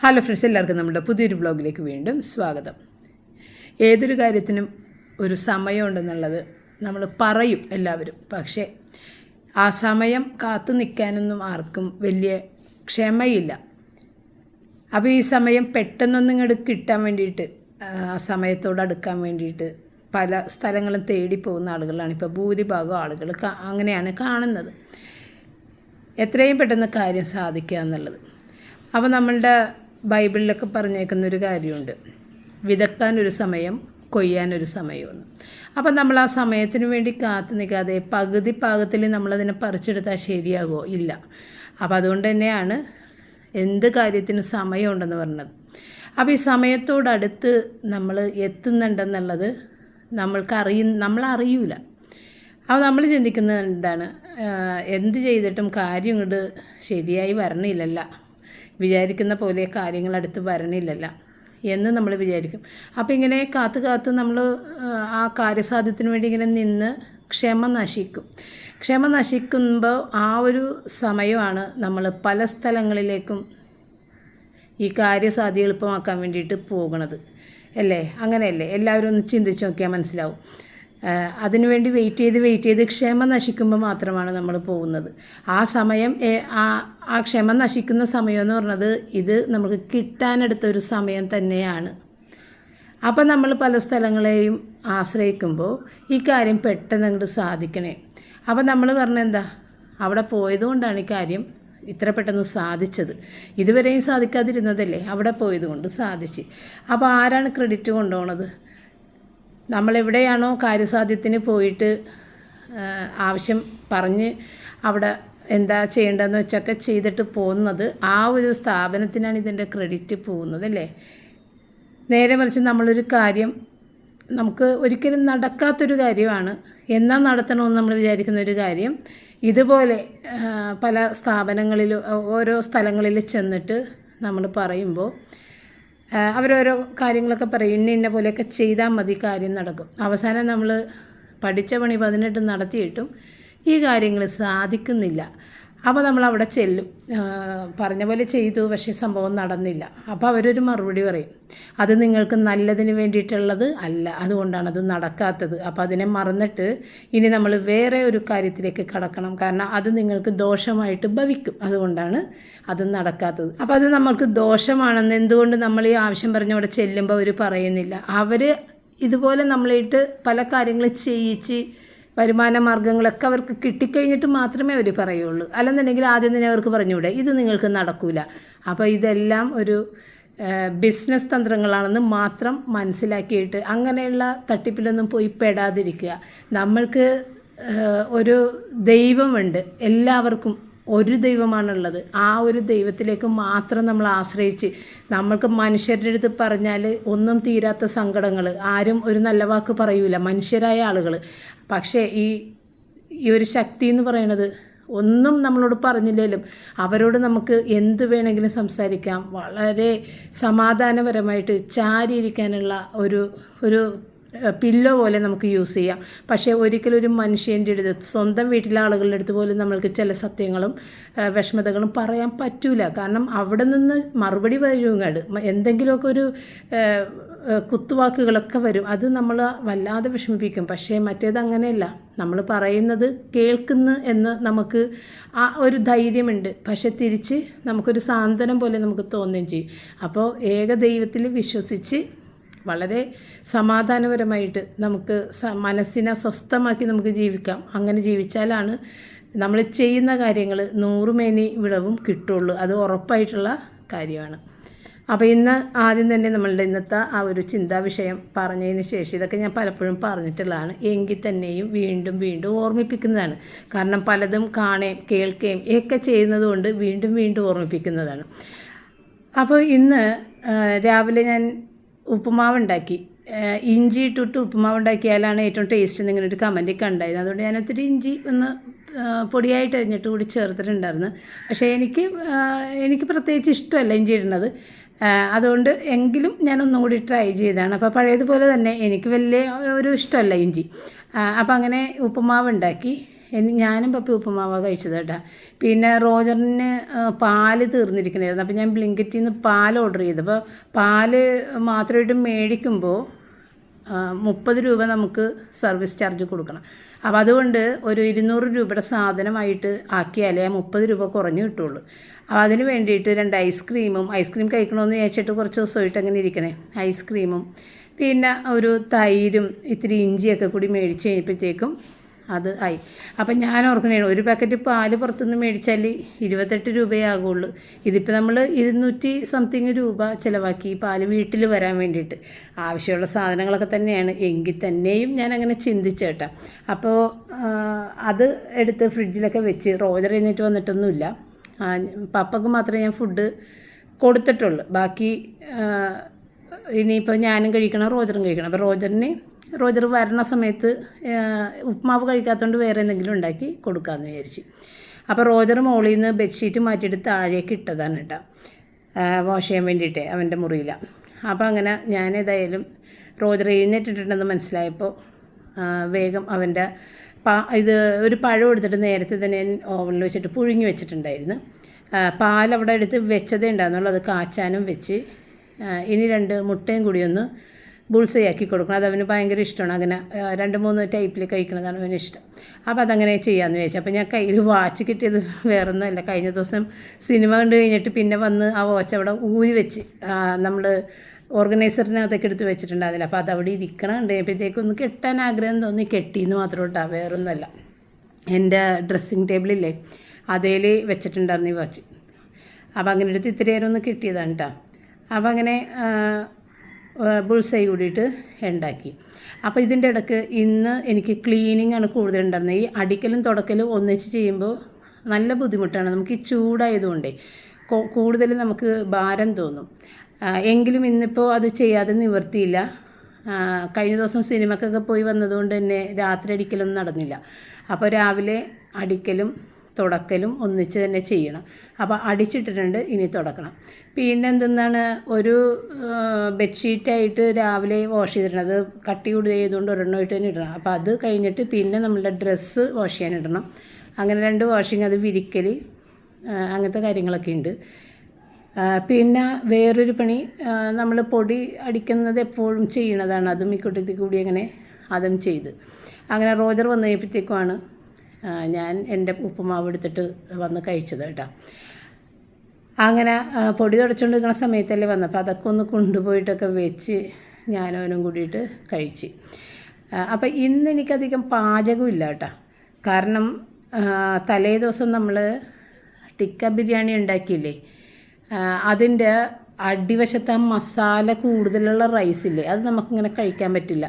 Hello friends എല്ലാവർക്കും നമ്മുടെ പുതിയൊരു ബ്ലോഗിലേക്ക് വീണ്ടും സ്വാഗതം. ഏതൊരു കാര്യത്തിനും ഒരു സമയമുണ്ടെന്നുള്ളത് നമ്മൾ പറയും എല്ലാവരും. പക്ഷേ ആ സമയം കാത്തു നിൽക്കാനൊന്നും ആർക്കും വലിയ ക്ഷമയില്ല. അപ്പോൾ ഈ സമയം പെട്ടെന്നൊന്നും ഇങ്ങോട്ട് കിട്ടാൻ വേണ്ടിയിട്ട് ആ സമയത്തോട് അടുക്കാൻ വേണ്ടിയിട്ട് പല സ്ഥലങ്ങളും തേടി പോകുന്ന ആളുകളാണ്. ഇപ്പോൾ ഭൂരിഭാഗം ആളുകൾ അങ്ങനെയാണ് കാണുന്നത്. എത്രയും പെട്ടെന്ന് കാര്യം സാധിക്കുക എന്നുള്ളത്. അപ്പോൾ നമ്മളുടെ ബൈബിളിലൊക്കെ പറഞ്ഞേക്കുന്ന ഒരു കാര്യമുണ്ട്. വിതക്കാനൊരു സമയം കൊയ്യാനൊരു സമയമെന്ന് അപ്പം നമ്മൾ ആ സമയത്തിന് വേണ്ടി കാത്തു നിൽക്കാതെ പകുതി പാകത്തിൽ നമ്മളതിനെ പറിച്ചെടുത്താൽ ശരിയാകുമോ ഇല്ല. അപ്പോൾ അതുകൊണ്ട് തന്നെയാണ് എന്ത് കാര്യത്തിനും സമയമുണ്ടെന്ന് പറഞ്ഞത്. അപ്പോൾ ഈ സമയത്തോടടുത്ത് നമ്മൾ എത്തുന്നുണ്ടെന്നുള്ളത് നമ്മൾക്ക് അറിയ നമ്മളറിയൂല. അപ്പോൾ നമ്മൾ ചിന്തിക്കുന്നത് എന്താണ്? എന്ത് ചെയ്തിട്ടും കാര്യം ഇങ്ങോട്ട് ശരിയായി വരണില്ലല്ല. വിചാരിക്കുന്ന പോലെ കാര്യങ്ങൾ അടുത്ത് വരണില്ലല്ല എന്ന് നമ്മൾ വിചാരിക്കും. അപ്പോൾ ഇങ്ങനെ കാത്തു കാത്ത് നമ്മൾ ആ കാര്യസാധ്യത്തിന് വേണ്ടി ഇങ്ങനെ നിന്ന് ക്ഷമ നശിക്കും. ക്ഷമ നശിക്കുമ്പോൾ ആ ഒരു സമയമാണ് നമ്മൾ പല സ്ഥലങ്ങളിലേക്കും ഈ കാര്യസാധ്യ എളുപ്പമാക്കാൻ വേണ്ടിയിട്ട് പോകുന്നത്. അല്ലേ? അങ്ങനെയല്ലേ? എല്ലാവരും ഒന്ന് ചിന്തിച്ച് നോക്കിയാൽ മനസ്സിലാവും. അതിനുവേണ്ടി വെയിറ്റ് ചെയ്ത് വെയിറ്റ് ചെയ്ത് ക്ഷമ നശിക്കുമ്പോൾ മാത്രമാണ് നമ്മൾ പോകുന്നത്. ആ സമയം ആ ആ ക്ഷമ നശിക്കുന്ന സമയം എന്ന് പറഞ്ഞത് ഇത് നമുക്ക് കിട്ടാനെടുത്ത ഒരു സമയം തന്നെയാണ്. അപ്പം നമ്മൾ പല സ്ഥലങ്ങളെയും ആശ്രയിക്കുമ്പോൾ ഈ കാര്യം പെട്ടെന്ന് അങ്ങോട്ട് സാധിക്കണേ. അപ്പം നമ്മൾ പറഞ്ഞെന്താ അവിടെ പോയതുകൊണ്ടാണ് ഈ കാര്യം ഇത്ര പെട്ടെന്ന് സാധിച്ചത്. ഇതുവരെയും സാധിക്കാതിരുന്നതല്ലേ? അവിടെ പോയതുകൊണ്ട് സാധിച്ച്. അപ്പോൾ ആരാണ് ക്രെഡിറ്റ് കൊണ്ടുപോണത്? നമ്മളെവിടെയാണോ കാര്യസാധ്യത്തിന് പോയിട്ട് ആവശ്യം പറഞ്ഞ് അവിടെ എന്താ ചെയ്യേണ്ടതെന്ന് വെച്ചൊക്കെ ചെയ്തിട്ട് പോകുന്നത് ആ ഒരു സ്ഥാപനത്തിനാണ് ഇതിന്റെ ക്രെഡിറ്റ് പോകുന്നത് അല്ലേ? നേരെ മറിച്ച് നമ്മളൊരു കാര്യം നമുക്ക് ഒരിക്കലും നടക്കാത്തൊരു കാര്യമാണ്. എന്നാൽ നടത്തണമെന്ന് നമ്മൾ വിചാരിക്കുന്ന ഒരു കാര്യം ഇതുപോലെ പല സ്ഥാപനങ്ങളിലും ഓരോ സ്ഥലങ്ങളിൽ ചെന്നിട്ട് നമ്മൾ പറയുമ്പോൾ അവരോരോ കാര്യങ്ങളൊക്കെ പറയും. ഇന്ന ഇന്ന പോലെയൊക്കെ ചെയ്താൽ മതി കാര്യം നടക്കും. അവസാനം നമ്മൾ പഠിച്ച പണി പതിനെട്ട് നടത്തിയിട്ടും ഈ കാര്യങ്ങൾ സാധിക്കുന്നില്ല. അപ്പോൾ നമ്മൾ അവിടെ ചെല്ലും പറഞ്ഞ പോലെ ചെയ്തു പക്ഷേ സംഭവം നടന്നില്ല. അപ്പോൾ അവരൊരു മറുപടി പറയും. അത് നിങ്ങൾക്ക് നല്ലതിന് വേണ്ടിയിട്ടുള്ളത് അല്ല. അതുകൊണ്ടാണ് അത് നടക്കാത്തത്. അപ്പോൾ അതിനെ മറന്നിട്ട് ഇനി നമ്മൾ വേറെ ഒരു കാര്യത്തിലേക്ക് കടക്കണം. കാരണം അത് നിങ്ങൾക്ക് ദോഷമായിട്ട് ഭവിക്കും. അതുകൊണ്ടാണ് അത് നടക്കാത്തത്. അപ്പോൾ അത് നമ്മൾക്ക് ദോഷമാണെന്ന് എന്തുകൊണ്ട് നമ്മൾ ഈ ആവശ്യം പറഞ്ഞവിടെ ചെല്ലുമ്പോൾ അവർ പറയുന്നില്ല. അവർ ഇതുപോലെ നമ്മളിട്ട് പല കാര്യങ്ങൾ ചെയ്യിച്ച് വരുമാന മാർഗങ്ങളൊക്കെ അവർക്ക് കിട്ടിക്കഴിഞ്ഞിട്ട് മാത്രമേ അവർ പറയുള്ളൂ. അല്ലെന്നുണ്ടെങ്കിൽ ആദ്യം തന്നെ അവർക്ക് പറഞ്ഞുകൂടെ ഇത് നിങ്ങൾക്ക് നടക്കൂല. അപ്പോൾ ഇതെല്ലാം ഒരു ബിസിനസ് തന്ത്രങ്ങളാണെന്ന് മാത്രം മനസ്സിലാക്കിയിട്ട് അങ്ങനെയുള്ള തട്ടിപ്പിലൊന്നും പോയി പെടാതിരിക്കുക. നമ്മൾക്ക് ഒരു ദൈവമുണ്ട്. എല്ലാവർക്കും ഒരു ദൈവമാണുള്ളത്. ആ ഒരു ദൈവത്തിലേക്ക് മാത്രം നമ്മൾ ആശ്രയിച്ച് നമ്മൾക്ക് മനുഷ്യരുടെ അടുത്ത് പറഞ്ഞാൽ ഒന്നും തീരാത്ത സങ്കടങ്ങൾ ആരും ഒരു നല്ല വാക്ക് പറയൂല മനുഷ്യരായ ആളുകൾ. പക്ഷേ ഈ ഈ ഒരു ശക്തി എന്ന് പറയുന്നത് ഒന്നും നമ്മളോട് പറഞ്ഞില്ലെങ്കിലും അവരോട് നമുക്ക് എന്ത് വേണമെങ്കിലും സംസാരിക്കാം. വളരെ സമാധാനപരമായിട്ട് ചാരിയിരിക്കാനുള്ള ഒരു ഒരു പില്ലോ പോലെ നമുക്ക് യൂസ് ചെയ്യാം. പക്ഷേ ഒരിക്കലും ഒരു മനുഷ്യന്റെ അടുത്ത് സ്വന്തം വീട്ടിലെ ആളുകളുടെ അടുത്ത് പോലും നമ്മൾക്ക് ചില സത്യങ്ങളും വിഷമതകളും പറയാൻ പറ്റൂല. കാരണം അവിടെ നിന്ന് മറുപടി വരുങ്ങാട് എന്തെങ്കിലുമൊക്കെ ഒരു കുത്തുവാക്കുകളൊക്കെ വരും. അത് നമ്മൾ വല്ലാതെ വിഷമിപ്പിക്കും. പക്ഷേ മറ്റേത് അങ്ങനെയല്ല. നമ്മൾ പറയുന്നത് കേൾക്കുന്നു എന്ന് നമുക്ക് ആ ഒരു ധൈര്യമുണ്ട്. പക്ഷെ തിരിച്ച് നമുക്കൊരു സാന്ത്വനം പോലെ നമുക്ക് തോന്നുകയും ചെയ്യും. അപ്പോൾ ഏക ദൈവത്തിൽ വിശ്വസിച്ച് വളരെ സമാധാനപരമായിട്ട് നമുക്ക് മനസ്സിനെ സ്വസ്ഥമാക്കി നമുക്ക് ജീവിക്കാം. അങ്ങനെ ജീവിച്ചാലാണ് നമ്മൾ ചെയ്യുന്ന കാര്യങ്ങൾ നൂറുമേനി വിളവും കിട്ടുള്ളൂ. അത് ഉറപ്പായിട്ടുള്ള കാര്യമാണ്. അപ്പോൾ ഇന്ന് ആദ്യം തന്നെ നമ്മളുടെ ഇന്നത്തെ ആ ഒരു ചിന്താ വിഷയം പറഞ്ഞതിന് ശേഷം ഇതൊക്കെ ഞാൻ പലപ്പോഴും പറഞ്ഞിട്ടുള്ളതാണ്. എങ്കിൽ തന്നെയും വീണ്ടും വീണ്ടും ഓർമ്മിപ്പിക്കുന്നതാണ്. കാരണം പലതും കാണുകയും കേൾക്കുകയും ഒക്കെ ചെയ്യുന്നത് കൊണ്ട് വീണ്ടും വീണ്ടും ഓർമ്മിപ്പിക്കുന്നതാണ്. അപ്പോൾ ഇന്ന് രാവിലെ ഞാൻ ഉപ്പുമാവ് ഉണ്ടാക്കി ഇഞ്ചി ഇട്ടിട്ട് ഉപ്പുമാവ് ഉണ്ടാക്കിയാലാണ് ഏറ്റവും ടേസ്റ്റ് എന്ന് ഇങ്ങനെ ഒരു കമന്റൊക്കെ കണ്ടായിരുന്നു അതുകൊണ്ട് ഞാൻ ഒത്തിരി ഇഞ്ചി ഒന്ന് പൊടിയായിട്ട് അരിഞ്ഞിട്ട് കൂടി ചേർത്തിട്ടുണ്ടായിരുന്നു. പക്ഷേ എനിക്ക് എനിക്ക് പ്രത്യേകിച്ച് ഇഷ്ടമല്ല ഇഞ്ചി ഇടുന്നത്. അതുകൊണ്ട് എങ്കിലും ഞാൻ ഒന്നും കൂടി ട്രൈ ചെയ്തതാണ്. അപ്പോൾ പഴയതുപോലെ തന്നെ എനിക്ക് വലിയ ഒരു ഇഷ്ടമല്ല ഇഞ്ചി. അപ്പം അപ്പോൾ അങ്ങനെ ഉപ്പുമാവ് ഉണ്ടാക്കി ഞാനും പപ്പി ഉപ്പുമാവ കഴിച്ചത് കേട്ടോ. പിന്നെ റോജറിന് പാൽ തീർന്നിരിക്കണമായിരുന്നു അപ്പോൾ ഞാൻ ബ്ലിങ്കറ്റിൽ നിന്ന് പാൽ ഓർഡർ ചെയ്തു. അപ്പോൾ പാൽ മാത്രമായിട്ട് മേടിക്കുമ്പോൾ മുപ്പത് രൂപ നമുക്ക് സർവീസ് ചാർജ് കൊടുക്കണം. അപ്പോൾ അതുകൊണ്ട് ഒരു ഇരുന്നൂറ് രൂപയുടെ സാധനമായിട്ട് ആക്കിയാലേ ആ മുപ്പത് രൂപ കുറഞ്ഞു കിട്ടുള്ളൂ. അപ്പോൾ അതിന് വേണ്ടിയിട്ട് രണ്ട് ഐസ്ക്രീമും ഐസ്ക്രീം കഴിക്കണമെന്ന് വിചാരിച്ചിട്ട് കുറച്ച് ദിവസമായിട്ട് അങ്ങനെ ഇരിക്കണേ. ഐസ്ക്രീമും പിന്നെ ഒരു തൈരും ഇത്തിരി ഇഞ്ചിയൊക്കെ കൂടി മേടിച്ച് കഴിഞ്ഞപ്പോഴത്തേക്കും അത് ആയി. അപ്പം ഞാൻ ഓർക്കണേ ഒരു പാക്കറ്റ് പാൽ പുറത്തുനിന്ന് മേടിച്ചാൽ ഇരുപത്തെട്ട് രൂപയേ ആകുള്ളൂ ഇതിപ്പോൾ നമ്മൾ ഇരുന്നൂറ്റി സംതിങ് രൂപ ചിലവാക്കി പാൽ വീട്ടിൽ വരാൻ വേണ്ടിയിട്ട്. ആവശ്യമുള്ള സാധനങ്ങളൊക്കെ തന്നെയാണ്. എങ്കിൽ തന്നെയും ഞാൻ അങ്ങനെ ചിന്തിച്ചേട്ടാ അപ്പോൾ അത് എടുത്ത് ഫ്രിഡ്ജിലൊക്കെ വെച്ച് റോജർ കഴിഞ്ഞിട്ട് വന്നിട്ടൊന്നുമില്ല. പപ്പക്ക് മാത്രമേ ഞാൻ ഫുഡ് കൊടുത്തിട്ടുള്ളൂ. ബാക്കി ഇനിയിപ്പോൾ ഞാനും കഴിക്കണം റോജറും കഴിക്കണം. അപ്പോൾ റോജറിന് റോജർ വരണ സമയത്ത് ഉപ്പ്മാവ് കഴിക്കാത്തതുകൊണ്ട് വേറെ എന്തെങ്കിലും ഉണ്ടാക്കി കൊടുക്കാമെന്ന് വിചാരിച്ചു. അപ്പോൾ റോജർ മോളിൽ നിന്ന് ബെഡ്ഷീറ്റ് മാറ്റിയിട്ട് താഴേക്ക് ഇട്ടതാണ് കേട്ടോ വാഷ് ചെയ്യാൻ വേണ്ടിയിട്ട് അവന്റെ മുറിയിലാണ് അപ്പോൾ അങ്ങനെ ഞാൻ ഏതായാലും റോജർ എഴുന്നേറ്റിട്ടുണ്ടെന്ന് മനസ്സിലായപ്പോൾ വേഗം അവന്റെ പാ ഇത് ഒരു പഴം എടുത്തിട്ട് നേരത്തെ തന്നെ ഞാൻ ഓവനിൽ വെച്ചിട്ട് പുഴുങ്ങി വെച്ചിട്ടുണ്ടായിരുന്നു. പാൽ അവിടെ എടുത്ത് വെച്ചതേ ഉണ്ടായിരുന്നുള്ളൂ അത് കാച്ചാനും വെച്ച്. ഇനി രണ്ട് മുട്ടയും കൂടി ഒന്ന് ബുൾസയാക്കി കൊടുക്കണം. അത് അവന് ഭയങ്കര ഇഷ്ടമാണ്. അങ്ങനെ രണ്ട് മൂന്ന് ടൈപ്പിൽ കഴിക്കുന്നതാണ് അവന് ഇഷ്ടം. അപ്പോൾ അതങ്ങനെ ചെയ്യാമെന്ന് വിചാരിച്ചു. അപ്പോൾ ഞാൻ കയ്യിൽ വാച്ച് കിട്ടിയത് വേറെ ഒന്നുമല്ല കഴിഞ്ഞ ദിവസം സിനിമ കണ്ടു കഴിഞ്ഞിട്ട് പിന്നെ വന്ന് ആ വാച്ച് അവിടെ ഊരി വെച്ച് നമ്മൾ ഓർഗനൈസറിനെ അതൊക്കെ എടുത്ത് വെച്ചിട്ടുണ്ടായിരുന്നില്ല. അപ്പോൾ അതവിടെ ഇരിക്കണം കണ്ടപ്പോഴത്തേക്കും ഒന്ന് കെട്ടാൻ ആഗ്രഹം തോന്നി. കെട്ടിയെന്ന് മാത്രം കേട്ടോ വേറൊന്നുമല്ല. എന്റെ ഡ്രസ്സിങ് ടേബിളില്ലേ അതേൽ വെച്ചിട്ടുണ്ടായിരുന്നു ഈ വാച്ച്. അപ്പോൾ അങ്ങനെ എടുത്ത് ഇത്തിരി നേരം ഒന്ന് കിട്ടിയതാണ് കേട്ടോ അപ്പോൾ അങ്ങനെ ബുൾസൈ കൂടിയിട്ട് ഉണ്ടാക്കി. അപ്പോൾ ഇതിന്റെ ഇടയ്ക്ക് ഇന്ന് എനിക്ക് ക്ലീനിങ് ആണ് കൂടുതലുണ്ടായിരുന്നത് ഈ അടിക്കലും തുടക്കലും ഒന്നിച്ച് ചെയ്യുമ്പോൾ നല്ല ബുദ്ധിമുട്ടാണ്. നമുക്ക് ഈ ചൂടായതുകൊണ്ടേ കൂടുതൽ നമുക്ക് ഭാരം തോന്നും. എങ്കിലും ഇന്നിപ്പോൾ അത് ചെയ്യാതെ നിവർത്തിയില്ല. കഴിഞ്ഞ ദിവസം സിനിമക്കൊക്കെ പോയി വന്നതുകൊണ്ട് തന്നെ രാത്രി അടിക്കലൊന്നും നടന്നില്ല. അപ്പോൾ രാവിലെ അടിക്കലും തുടക്കലും ഒന്നിച്ച് തന്നെ ചെയ്യണം. അപ്പോൾ അടിച്ചിട്ടിട്ടുണ്ട് ഇനി തുടക്കണം. പിന്നെ എന്തെന്നാണ് ഒരു ബെഡ്ഷീറ്റായിട്ട് രാവിലെ വാഷ് ചെയ്തിട്ടുണ്ട് അത് കട്ടി കൂടി ചെയ്തുകൊണ്ട് ഒരെണ്ണമായിട്ട് തന്നെ ഇടണം. അപ്പോൾ അത് കഴിഞ്ഞിട്ട് പിന്നെ നമ്മളുടെ ഡ്രസ്സ് വാഷ് ചെയ്യാൻ ഇടണം. അങ്ങനെ രണ്ട് വാഷിങ് അത് വിരിക്കൽ അങ്ങനത്തെ കാര്യങ്ങളൊക്കെ ഉണ്ട്. പിന്നെ വേറൊരു പണി നമ്മൾ പൊടി അടിക്കുന്നത് എപ്പോഴും ചെയ്യണതാണ്. അതും ഈ കൂട്ടത്തിൽ കൂടി അങ്ങനെ അതും ചെയ്ത്. അങ്ങനെ റോജർ വന്നു കഴിയുമ്പോഴത്തേക്കുമാണ് ആ, ഞാൻ എന്റെ ഉപ്പുമാവ് എടുത്തിട്ട് വന്ന് കഴിച്ചത് കേട്ടോ. അങ്ങനെ പൊടി തുടച്ചുകൊണ്ടിരിക്കുന്ന സമയത്തല്ലേ വന്നപ്പോൾ അതൊക്കെ ഒന്ന് കൊണ്ടുപോയിട്ടൊക്കെ വെച്ച് ഞാനവനും കൂടിയിട്ട് കഴിച്ച്. അപ്പോൾ ഇന്ന് എനിക്കധികം പാചകമില്ല കേട്ടോ. കാരണം തലേ ദിവസം നമ്മൾ ടിക്ക ബിരിയാണി ഉണ്ടാക്കിയില്ലേ അതിന്റെ അടിവശത്തെ മസാല കൂടുതലുള്ള റൈസില്ലേ അത് നമുക്കിങ്ങനെ കഴിക്കാൻ പറ്റില്ല.